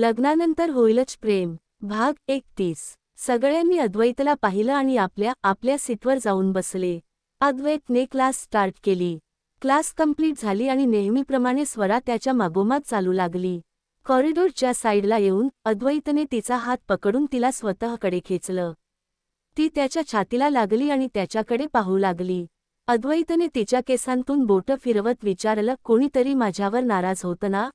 लग्नानंतर होईलच प्रेम. भाग एकतीस. सगळ्यांनी अद्वैतला पाहिलं आणि आपल्या आपल्या सीटवर जाऊन बसले. अद्वैतने क्लास स्टार्ट केली. क्लास कंप्लीट झाली आणि नेहमीप्रमाणे स्वरा त्याच्या मागोमाग चालू लागली. कॉरिडॉरच्या साईडला येऊन अद्वैतने तिचा हात पकडून तिला स्वतःकडे खेचलं. ती त्याच्या छातीला लागली आणि त्याच्याकडे पाहू लागली. अद्वैतने तिच्या केसांतून बोटं फिरवत विचारलं कोणीतरी माझ्यावर नाराज होतं ना?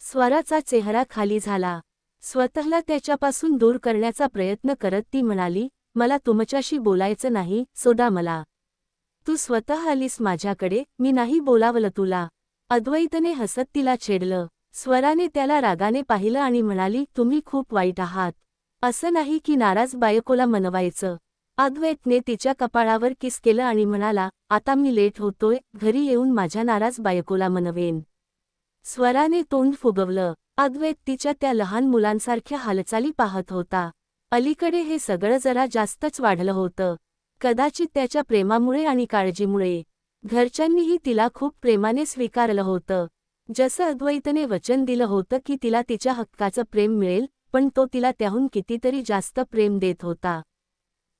स्वराचा चेहरा खाली झाला. स्वतःला त्याच्यापासून दूर करण्याचा प्रयत्न करत ती म्हणाली मला तुमच्याशी बोलायचं नाही सोडा मला. तू स्वतः आलीस माझ्याकडे मी नाही बोलावलं तुला. अद्वैतने हसत तिला छेडलं. स्वराने त्याला रागाने पाहिलं आणि म्हणाली तुम्ही खूप वाईट आहात. असं नाही की नाराज बायकोला मनवायचं. अद्वैतने तिच्या कपाळावर किस केलं आणि म्हणाला आता मी लेट होतोय घरी येऊन माझ्या नाराज बायकोला मनवेन. स्वराने तोंड फुगवलं. अद्वैत तिच्या त्या लहान मुलांसारख्या हालचाली पाहत होता. अलीकडे हे सगळं जरा जास्तच वाढलं होतं. कदाचित त्याच्या प्रेमामुळे आणि काळजीमुळे. घरच्यांनीही तिला खूप प्रेमाने स्वीकारलं होतं. जसं अद्वैतने वचन दिलं होतं की तिला तिच्या हक्काचं प्रेम मिळेल पण तो तिला त्याहून कितीतरी जास्त प्रेम देत होता.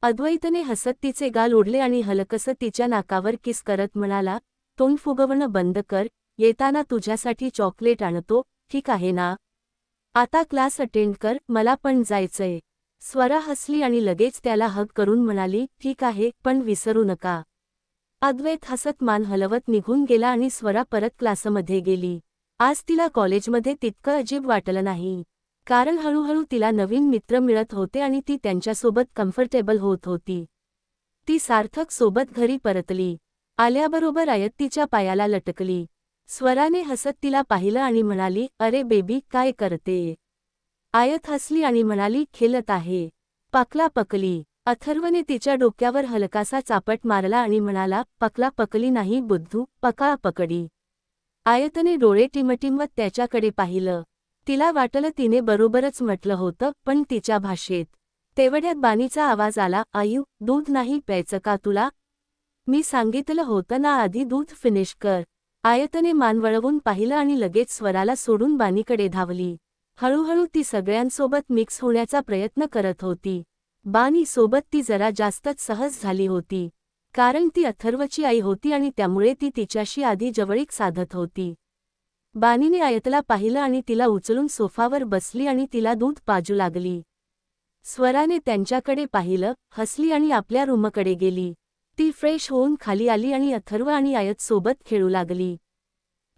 अद्वैतने हसत तिचे गाल ओढले आणि हलकसं तिच्या नाकावर किस करत म्हणाला तोंड फुगवणं बंद कर येताना तुझ्यासाठी चॉकलेट आणतो ठीक आहे ना? आता क्लास अटेंड कर मला पण जायचंय. स्वरा हसली आणि लगेच त्याला हग करून म्हणाली ठीक आहे पण विसरू नका. अद्वैत हसत मान हलवत निघून गेला आणि स्वरा परत क्लासमध्ये गेली. आज तिला कॉलेजमध्ये तितकं अजीब वाटलं नाही. कारण हळूहळू तिला नवीन मित्र मिळत होते आणि ती त्यांच्यासोबत कम्फर्टेबल होत होती. ती सार्थक सोबत घरी परतली. आल्याबरोबर आयत तिच्या पायाला लटकली. स्वराने हसत तिला पाहिलं आणि म्हणाली अरे बेबी काय करते? आयत हसली आणि म्हणाली खेलत आहे. पाकला पकली. अथर्वने तिच्या डोक्यावर हलकासा चापट मारला आणि म्हणाला पकला पकली नाही बुद्धू पकाळा पकडी. आयतने डोळे टिमटिमत त्याच्याकडे पाहिलं. तिला वाटलं तिने बरोबरच म्हटलं होतं पण तिच्या भाषेत. तेवढ्यात बानीचा आवाज आला आयु दूध नाही प्यायचं का तुला? मी सांगितलं होतं ना आधी दूध फिनिश कर. आयतने मान वळवून पाहिलं आणि लगेच स्वराला सोडून बानीकडे धावली. हळूहळू ती सगळ्यांसोबत मिक्स होण्याचा प्रयत्न करत होती. बानी सोबत ती जरा जास्तच सहज झाली होती. कारण ती अथर्वची आई होती आणि त्यामुळे ती तिच्याशी आधी जवळीक साधत होती. बानीने आयतला पाहिलं आणि तिला उचलून सोफावर बसली आणि तिला दूध पाजू लागली. स्वराने त्यांच्याकडे पाहिलं हसली आणि आपल्या रूमकडे गेली. ती फ्रेश होऊन खाली आली आणि अथर्व आणि आयत सोबत खेळू लागली.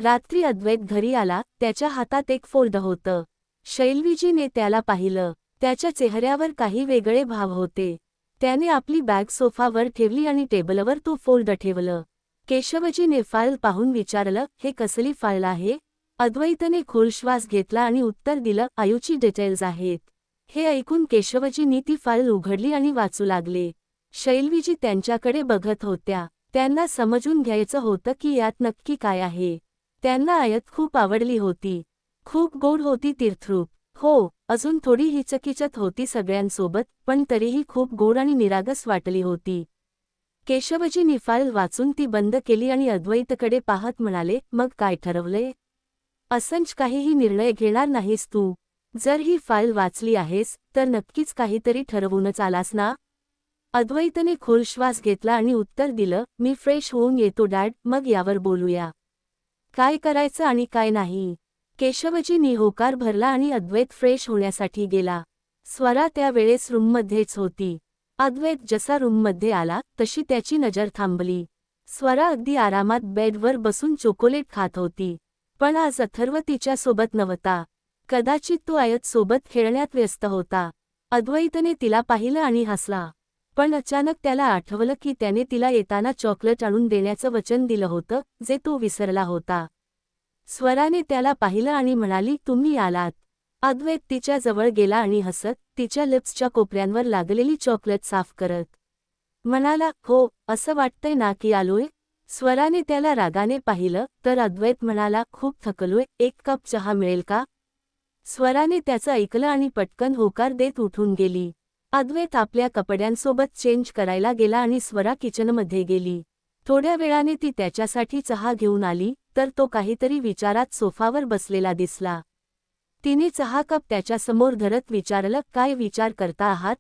रात्री अद्वैत घरी आला त्याच्या हातात एक फोल्ड होतं. शैलवीजीने त्याला पाहिलं. त्याच्या चेहऱ्यावर काही वेगळे भाव होते. त्याने आपली बॅग सोफावर ठेवली आणि टेबलवर तो फोल्ड ठेवलं. केशवजीने फाईल पाहून विचारलं हे कसली फाईल आहे? अद्वैतने खोल श्वास घेतला आणि उत्तर दिलं आयुची डिटेल्स आहेत. हे ऐकून केशवजींनी ती फाईल उघडली आणि वाचू लागले. शैलवीजी त्यांच्याकडे बघत होत्या. त्यांना समजून घ्यायचं होतं की यात नक्की काय आहे. त्यांना आयत खूप आवडली होती. खूप गोड होती तीर्थरूप. हो अजून थोडी हिचकिचत होती सगळ्यांसोबत पण तरीही खूप गोड आणि निरागस वाटली होती. केशवजी निफाल वाचून ती बंद केली आणि अद्वैतकडे पाहत म्हणाले मग काय ठरवलंय असंच काहीही निर्णय घेणार नाहीस तू. जर ही फाईल वाचली आहेस तर नक्कीच काहीतरी ठरवूनच आलास ना? अद्वैतने खोल श्वास घेतला आणि उत्तर दिलं मी फ्रेश होऊन येतो डॅड. मग यावर बोलूया. काय करायचं आणि काय नाही? केशवजीनी होकार भरला आणि अद्वैत फ्रेश होण्यासाठी गेला. स्वरा त्यावेळेस रूममध्येच होती. अद्वैत जसा रूममध्ये आला तशी त्याची नजर थांबली. स्वरा अगदी आरामात बेडवर बसून चोकोलेट खात होती. पण आज अथर्व तिच्या सोबत नव्हता. कदाचित तो आयत सोबत खेळण्यात व्यस्त होता. अद्वैतने तिला पाहिलं आणि हसला. पण अचानक त्याला आठवलं की त्याने तिला येताना चॉकलेट आणून देण्याचं वचन दिलं होतं जे तो विसरला होता. स्वराने त्याला पाहिलं आणि म्हणाली तुम्ही आलात. अद्वैत तिच्या जवळ गेला आणि हसत तिच्या लिप्सच्या कोपऱ्यांवर लागलेली चॉकलेट साफ करत. म्हणाला हो असं वाटतंय ना की आलोय? स्वराने त्याला रागाने पाहिलं तर अद्वैत म्हणाला खूप थकलोय एक कप चहा मिळेल का? स्वराने त्याचं ऐकलं आणि पटकन होकार देत उठून गेली. अद्वैत आपल्या कपड्यांसोबत चेंज करायला गेला आणि स्वरा किचनमध्ये गेली. थोड्या वेळाने ती त्याच्यासाठी चहा घेऊन आली तर तो काहीतरी विचारात सोफावर बसलेला दिसला. तिने चहा कप त्याच्यासमोर धरत विचारलं काय विचार करता आहात?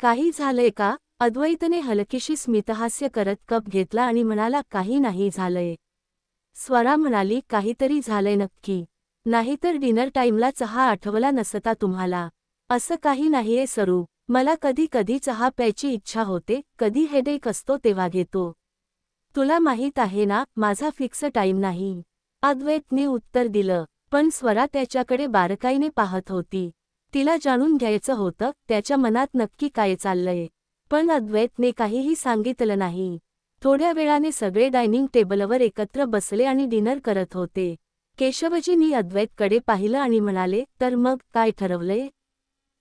काही झालंय का? अद्वैतने हलकीशी स्मितहास्य करत कप घेतला आणि म्हणाला काही नाही झालंय. स्वरा म्हणाली काहीतरी झालंय नक्की. नाहीतर डिनर टाईमला चहा आठवला नसता तुम्हाला. असं काही नाहीये सरू. मला कधी कधी चहा प्यायची इच्छा होते कधी हेडेक असतो तेव्हा घेतो. तुला माहीत आहे ना माझा फिक्स टाईम नाही. अद्वैतने उत्तर दिलं पण स्वरा त्याच्याकडे बारकाईने पाहत होती. तिला जाणून घ्यायचं होतं त्याच्या मनात नक्की काय चाललंय. पण अद्वैतने काहीही सांगितलं नाही. थोड्या वेळाने सगळे डायनिंग टेबलवर एकत्र बसले आणि डिनर करत होते. केशवजींनी अद्वैतकडे पाहिलं आणि म्हणाले तर मग काय ठरवलंय?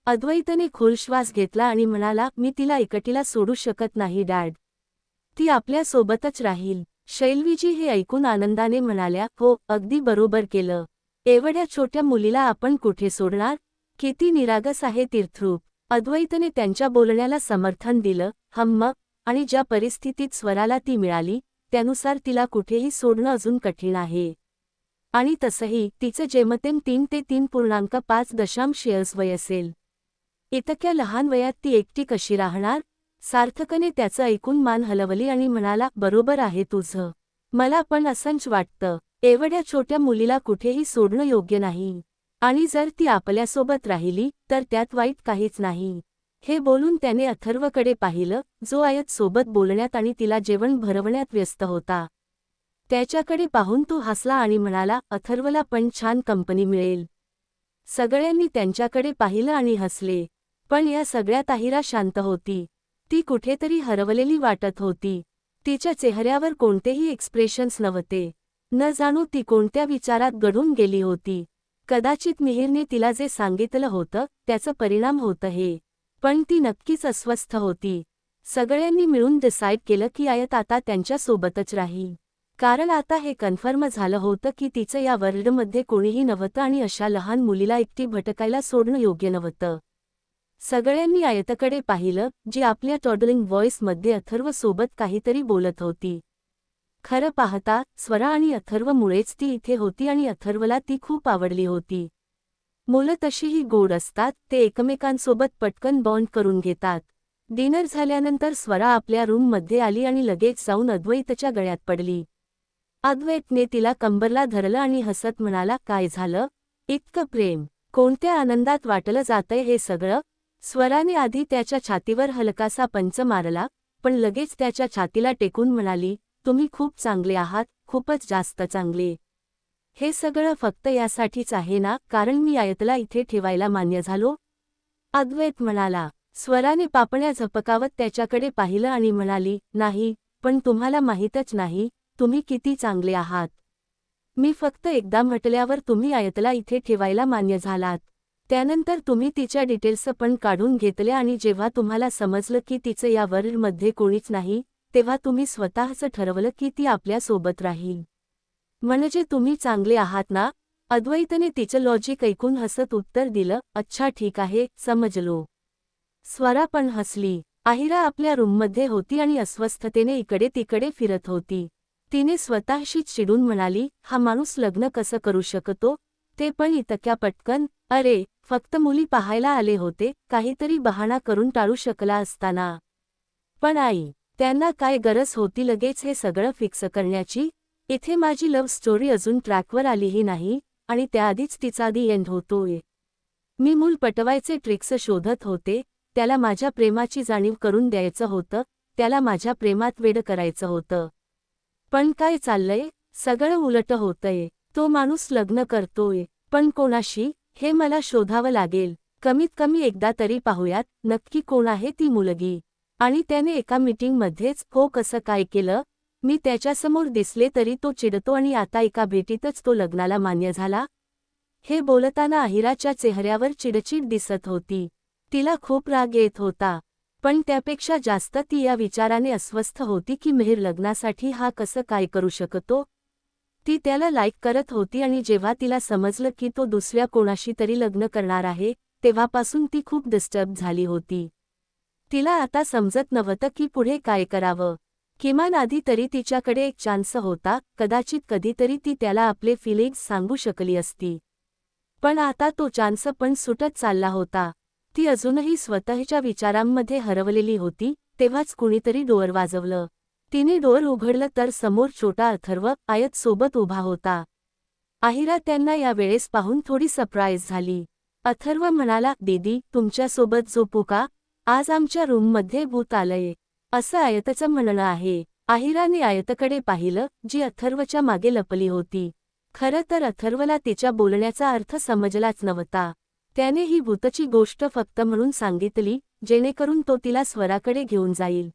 अद्वैतने खोल श्वास घेतला आणि म्हणाला मी तिला एकटीला सोडू शकत नाही डॅड. ती आपल्यासोबतच राहील. शैलवीजी हे ऐकून आनंदाने म्हणाल्या हो अगदी बरोबर केलं. एवढ्या छोट्या मुलीला आपण कुठे सोडणार? किती निरागस आहे तीर्थरूप. अद्वैतने त्यांच्या बोलण्याला समर्थन दिलं हम्म आणि ज्या परिस्थितीत स्वराला ती मिळाली त्यानुसार तिला कुठेही सोडणं अजून कठीण आहे. आणि तसंही तिचं जेमतेम तीन ते तीन पूर्णांक पाच दशांश शेअर्स वय असेल. इतक्या लहान वयात ती एकटी कशी राहणार? सार्थकने त्याचं ऐकून मान हलवली आणि म्हणाला बरोबर आहे तुझं. मला पण असंच वाटतं. एवढ्या छोट्या मुलीला कुठेही सोडणं योग्य नाही. आणि जर ती आपल्यासोबत राहिली तर त्यात वाईट काहीच नाही. हे बोलून त्याने अथर्वकडे पाहिलं जो आयत सोबत बोलण्यात आणि तिला जेवण भरवण्यात व्यस्त होता. त्याच्याकडे पाहून तो हसला आणि म्हणाला अथर्वला पण छान कंपनी मिळेल. सगळ्यांनी त्यांच्याकडे पाहिलं आणि हसले. पण या सगळ्या ताहिरा शांत होती. ती कुठेतरी हरवलेली वाटत होती. तिच्या चेहऱ्यावर कोणतेही एक्सप्रेशन्स नव्हते. न जाणू ती कोणत्या विचारात गढून गेली होती. कदाचित मिहिरने तिला जे सांगितलं होतं त्याचं परिणाम होतं हे. पण ती नक्कीच अस्वस्थ होती. सगळ्यांनी मिळून डिसाईड केलं की आयत आता त्यांच्यासोबतच राहील कारण आता हे कन्फर्म झालं होतं की तिचं या वर्ल्डमध्ये कोणीही नव्हतं आणि अशा लहान मुलीला एकटी भटकायला सोडणं योग्य नव्हतं. सगळ्यांनी आयतकडे पाहिलं जी आपल्या टॉडलिंग व्हॉइसमध्ये अथर्व सोबत काहीतरी बोलत होती. खरं पाहता स्वरा आणि अथर्वमुळेच ती इथे होती आणि अथर्वला ती खूप आवडली होती. मुलं तशीही गोड असतात ते एकमेकांसोबत पटकन बॉन्ड करून घेतात. डिनर झाल्यानंतर स्वरा आपल्या रूममध्ये आली आणि लगेच जाऊन अद्वैतच्या गळ्यात पडली. अद्वैतने तिला कंबरला धरलं आणि हसत म्हणाला काय झालं? इतकं प्रेम. कोणत्या आनंदात वाटलं जातंय हे सगळं? स्वराने आधी त्याच्या छातीवर हलकासा पंच मारला पण लगेच त्याच्या छातीला टेकून म्हणाली तुम्ही खूप चांगले आहात खूपच जास्त चांगले. हे सगळं फक्त यासाठीच आहे ना कारण मी आयतला इथे ठेवायला मान्य झालो. अद्वैत म्हणाला स्वराने पापण्या झपकावत त्याच्याकडे पाहिलं आणि म्हणाली नाही पण तुम्हाला माहीतच नाही तुम्ही किती चांगले आहात. मी फक्त एकदा म्हटल्यावर तुम्ही आयतला इथे ठेवायला मान्य झालात. त्यानंतर तुम्ही तिच्या डिटेल्स पण काढून घेतल्या आणि जेव्हा तुम्हाला समजलं की तिचं या वर्ल्डमध्ये कोणीच नाही तेव्हा तुम्ही स्वतःच ठरवलं की ती आपल्यासोबत राहील. म्हणजे तुम्ही चांगले आहात ना? अद्वैतने तिचं लॉजिक ऐकून हसत उत्तर दिलं अच्छा ठीक आहे समजलो. स्वरा पण हसली. आहिरा आपल्या रूममध्ये होती आणि अस्वस्थतेने इकडे तिकडे फिरत होती. तिने स्वतःशीच चिडून म्हणाली हा माणूस लग्न कसं करू शकतो? ते पण इतक्या पटकन अरे फक्त मुली पाहायला आले होते काहीतरी बहाणा करून टाळू शकला असताना. पण आई त्यांना काय गरज होती लगेच हे सगळं फिक्स करण्याची? इथे माझी लव्ह स्टोरी अजून ट्रॅकवर आलीही नाही आणि त्याआधीच तिचा दी एंड होतोय. मी मूल पटवायचे ट्रिक्स शोधत होते त्याला माझ्या प्रेमाची जाणीव करून द्यायचं होतं त्याला माझ्या प्रेमात वेड करायचं होतं. पण काय चाललंय? सगळं उलट होतंय. तो माणूस लग्न करतोय पण कोणाशी? हे मला शोधावं लागेल. कमीत कमी एकदा तरी पाहूयात नक्की कोण आहे ती मुलगी? आणि त्याने एका मीटिंगमध्येच हो कसं काय केलं? मी त्याच्यासमोर दिसले तरी तो चिडतो आणि आता एका भेटीतच तो लग्नाला मान्य झाला हे बोलताना अहिराच्या चेहऱ्यावर चिडचिड दिसत होती. तिला खूप राग येत होता. पण त्यापेक्षा जास्त ती या विचाराने अस्वस्थ होती की मेहर लग्नासाठी हा कसं काय करू शकतो? ती त्याला लाईक करत होती आणि जेव्हा तिला समजलं की तो दुसऱ्या कोणाशी तरी लग्न करणार आहे तेव्हापासून ती खूप डिस्टर्ब झाली होती. तिला आता समजत नव्हतं की पुढे काय करावं. किमान आधी तरी तिच्याकडे एक चान्स होता कदाचित कधीतरी ती त्याला आपले फिलिंग्स सांगू शकली असती. पण आता तो चान्स पण सुटत चालला होता. ती अजूनही स्वतःच्या विचारांमध्ये हरवलेली होती तेव्हाच कुणीतरी डोअर वाजवलं. तिने डोर उघडलं तर समोर छोटा अथर्व आयत सोबत उभा होता. आहिरा त्यांना या वेळेस पाहून थोडी सरप्राईज झाली. अथर्व म्हणाला दीदी तुमच्यासोबत झोपू का? आज आमच्या रूममध्ये भूत आलंय. असं आयतचं म्हणणं आहे. आहिराने आयतकडे पाहिलं जी अथर्वच्या मागे लपली होती. खरं तर अथर्वला तिच्या बोलण्याचा अर्थ समजलाच नव्हता. त्याने ही भूतची गोष्ट फक्त म्हणून सांगितली जेणेकरून तो तिला स्वराकडे घेऊन जाईल.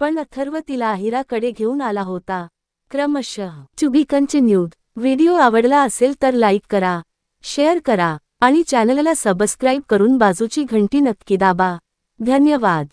पण अथर्व तिला आहिराकडे घेऊन आला होता. क्रमशः टू बी कंटिन्यूड व्हिडिओ आवडला असेल तर लाईक करा शेअर करा आणि चॅनलला सबस्क्राईब करून बाजूची घंटी नक्की दाबा. धन्यवाद.